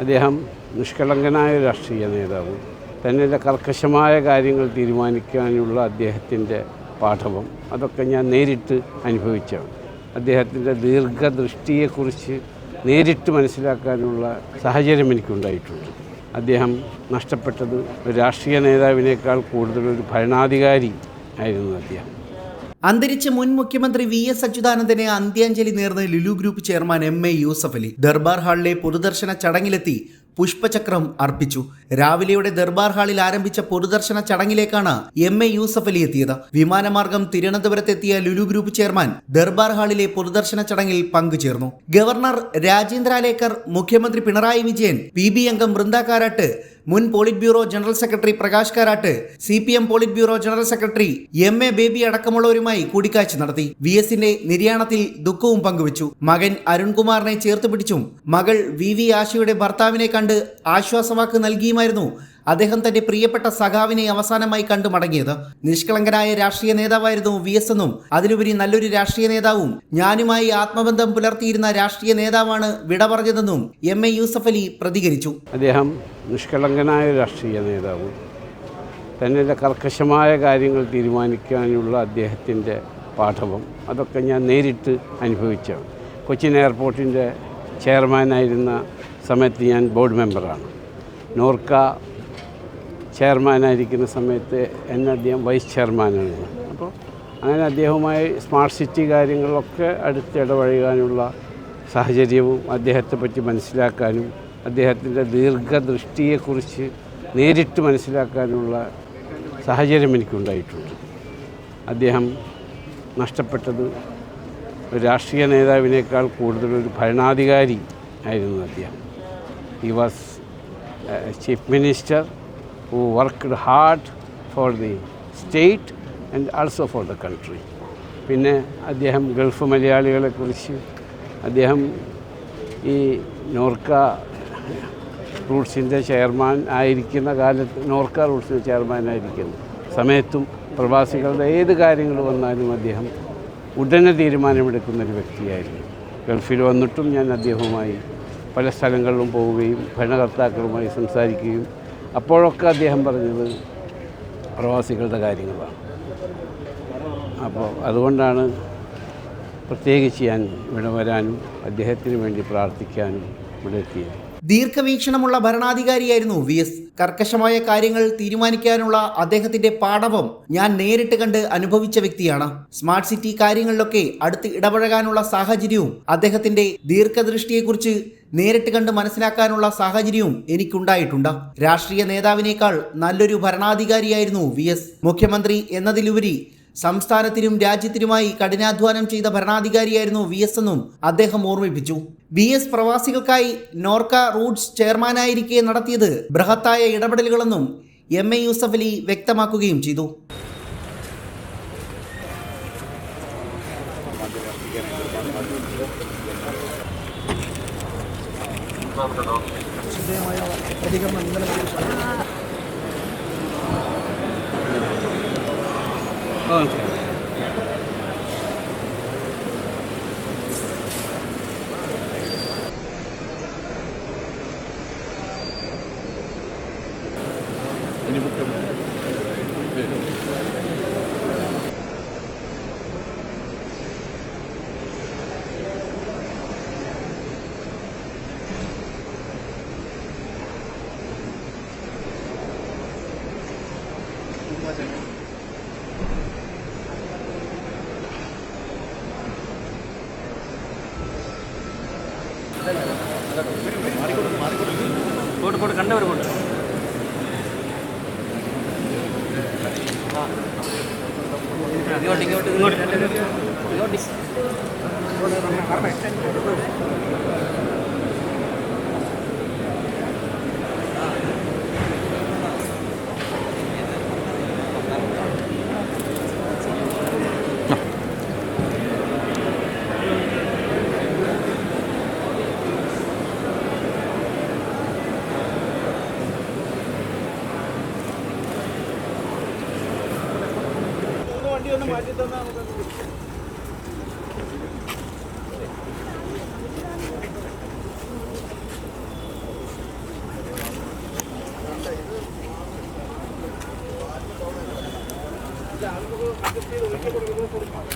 അദ്ദേഹം നിഷ്കളങ്കനായ രാഷ്ട്രീയ നേതാവ്. തന്നെ കർക്കശമായ കാര്യങ്ങൾ തീരുമാനിക്കാനുള്ള അദ്ദേഹത്തിന്റെ പാഠവും അതൊക്കെ ഞാൻ നേരിട്ട് അനുഭവിച്ചാണ്. അദ്ദേഹത്തിന്റെ ദീർഘദൃഷ്ടിയെക്കുറിച്ച് നേരിട്ട് മനസ്സിലാക്കാനുള്ള സാഹചര്യം എനിക്കുണ്ടായിട്ടുണ്ട്. അദ്ദേഹം നഷ്ടപ്പെട്ടത് രാഷ്ട്രീയ നേതാവിനേക്കാൾ കൂടുതലൊരു ഭരണാധികാരി ആയിരുന്നു അദ്ദേഹം. അന്തരിച്ച മുൻ മുഖ്യമന്ത്രി വി എസ് അച്യുതാനന്ദന് അന്ത്യാഞ്ജലി നേർന്ന് Lulu group chairman M A Yusuff Ali Durbar ഹാളിലെ പൊതുദർശന ചടങ്ങിലെത്തി പുഷ്പചക്രം അർപ്പിച്ചു. രാവിലെയുടെ ദർബാർ ഹാളിൽ ആരംഭിച്ച പൊതുദർശന ചടങ്ങിലേക്കാണ് എം എ യൂസഫ് അലി എത്തിയത്. വിമാനമാർഗം തിരുവനന്തപുരത്തെത്തിയ ലുലു ഗ്രൂപ്പ് ചെയർമാൻ ദർബാർ ഹാളിലെ പൊതുദർശന ചടങ്ങിൽ പങ്കുചേർന്നു. ഗവർണർ രാജേന്ദ്ര ലേക്കർ മുഖ്യമന്ത്രി പിണറായി വിജയൻ പി ബി അംഗം ബൃന്ദ കാരാട്ട് മുൻ polit bureau general secretary Prakash Karat C P M polit bureau general secretary M A Baby അടക്കമുള്ളവരുമായി കൂടിക്കാഴ്ച നടത്തി. വി എസിന്റെ നിര്യാണത്തിൽ ദുഃഖവും പങ്കുവച്ചു. മകൻ അരുൺകുമാറിനെ ചേർത്ത് പിടിച്ചും മകൾ വി വി ആശയുടെ ഭർത്താവിനെ കണ്ട് ആശ്വാസവാക്ക് നൽകിയുമായിരുന്നു അദ്ദേഹം തന്റെ പ്രിയപ്പെട്ട സഖാവിനെ അവസാനമായി കണ്ടു മടങ്ങിയത്. നിഷ്കളങ്കനായ രാഷ്ട്രീയ നേതാവായിരുന്നു വി എസ് എന്നും അതിലുപരി നല്ലൊരു രാഷ്ട്രീയ നേതാവും ഞാനുമായി ആത്മബന്ധം പുലർത്തിയിരുന്ന രാഷ്ട്രീയ നേതാവാണ് വിട പറഞ്ഞതെന്നും എം എ യൂസഫ് അലി പ്രതികരിച്ചു. അദ്ദേഹം നിഷ്കളങ്കനായ രാഷ്ട്രീയ നേതാവ് തന്നെ കർക്കശമായ കാര്യങ്ങൾ തീരുമാനിക്കാനുള്ള അദ്ദേഹത്തിന്റെ പാഠവും അതൊക്കെ ഞാൻ നേരിട്ട് അനുഭവിച്ചാണ് കൊച്ചിൻ എയർപോർട്ടിന്റെ ചെയർമാനായിരുന്ന സമയത്ത് ഞാൻ ബോർഡ് മെമ്പറാണ്. നോർക്ക ചെയർമാനായിരിക്കുന്ന സമയത്ത് എന്നെ അദ്ദേഹം വൈസ് ചെയർമാനാണ്. അപ്പോൾ അങ്ങനെ അദ്ദേഹവുമായി സ്മാർട്ട് സിറ്റി കാര്യങ്ങളൊക്കെ അടുത്ത് ഇടപഴകാനുള്ള സാഹചര്യവും അദ്ദേഹത്തെ പറ്റി മനസ്സിലാക്കാനും അദ്ദേഹത്തിന്റെ ദീർഘദൃഷ്ടിയെക്കുറിച്ച് നേരിട്ട് മനസ്സിലാക്കാനുള്ള സാഹചര്യം എനിക്കുണ്ടായിട്ടുണ്ട്. അദ്ദേഹം നഷ്ടപ്പെട്ടത് രാഷ്ട്രീയ നേതാവിനേക്കാൾ കൂടുതലൊരു ഭരണാധികാരി ആയിരുന്നു അദ്ദേഹം. He was chief minister who worked hard for the state and also for the country. പിന്നെ അദ്ദേഹം ഗൾഫ് മലയാളികളെക്കുറിച്ച് അദ്ദേഹം ഈ നോർക്ക റൂട്ട്സിന്റെ ചെയർമാൻ ആയിരിക്കുന്ന കാലത്ത് നോർക്ക റൂട്ട്സിന്റെ ചെയർമാനായിരിക്കുന്നു സമയത്തും പ്രവാസികളുടെ ഏത് കാര്യങ്ങൾ വന്നാലും അദ്ദേഹം ഉടനെ തീരുമാനമെടുക്കുന്ന ഒരു വ്യക്തിയായിരുന്നു ഗൾഫിൽ വന്നിട്ടും ഞാൻ അദ്ദേഹവുമായി പല സ്ഥലങ്ങളിലും പോവുകയും ഭരണകർത്താക്കളുമായി സംസാരിക്കുകയും അപ്പോഴൊക്കെ അദ്ദേഹം പറഞ്ഞത് പ്രവാസികളുടെ കാര്യങ്ങളാണ്. അപ്പോൾ അതുകൊണ്ടാണ് പ്രത്യേകിച്ച് ഞാൻ ഇവിടെ വരാനും അദ്ദേഹത്തിന് വേണ്ടി പ്രാർത്ഥിക്കാനും ഇവിടെ എത്തിയത്. ദീർഘവീക്ഷണമുള്ള ഭരണാധികാരിയായിരുന്നു വി എസ്. കർക്കശമായ കാര്യങ്ങൾ തീരുമാനിക്കാനുള്ള അദ്ദേഹത്തിന്റെ പാഠവും ഞാൻ നേരിട്ട് കണ്ട് അനുഭവിച്ച വ്യക്തിയാണ്. സ്മാർട്ട് സിറ്റി കാര്യങ്ങളിലൊക്കെ അടുത്ത് ഇടപഴകാനുള്ള സാഹചര്യവും അദ്ദേഹത്തിന്റെ ദീർഘദൃഷ്ടിയെക്കുറിച്ച് നേരിട്ട് കണ്ട് മനസ്സിലാക്കാനുള്ള സാഹചര്യവും എനിക്കുണ്ടായിട്ടുണ്ട്. രാഷ്ട്രീയ നേതാവിനേക്കാൾ നല്ലൊരു ഭരണാധികാരിയായിരുന്നു വി എസ്. മുഖ്യമന്ത്രി എന്നതിലുപരി സംസ്ഥാനത്തിനും രാജ്യത്തിനുമായി കഠിനാധ്വാനം ചെയ്ത ഭരണാധികാരിയായിരുന്നു വി എസ് എന്നും അദ്ദേഹം ഓർമ്മിപ്പിച്ചു. വി എസ് പ്രവാസികൾക്കായി നോർക്ക റൂട്ട്സ് ചെയർമാനായിരിക്കെ നടത്തിയത് ബൃഹത്തായ ഇടപെടലുകളെന്നും എം എ യൂസഫ് അലി വ്യക്തമാക്കുകയും ചെയ്തു. ശുദ്ധമായ അധികം മണ്ഡലം ഇനി മുഖ്യമന്ത്രി പോട്ട് പോട്ട് കണ്ടവരുമുണ്ട് ഇങ്ങോട്ട് ഇങ്ങോട്ട് ഇങ്ങോട്ട്. ഇങ്ങോട്ട്. ഇത് ആളുകൾ കൊടുക്കുന്നത് കൊടുക്കാം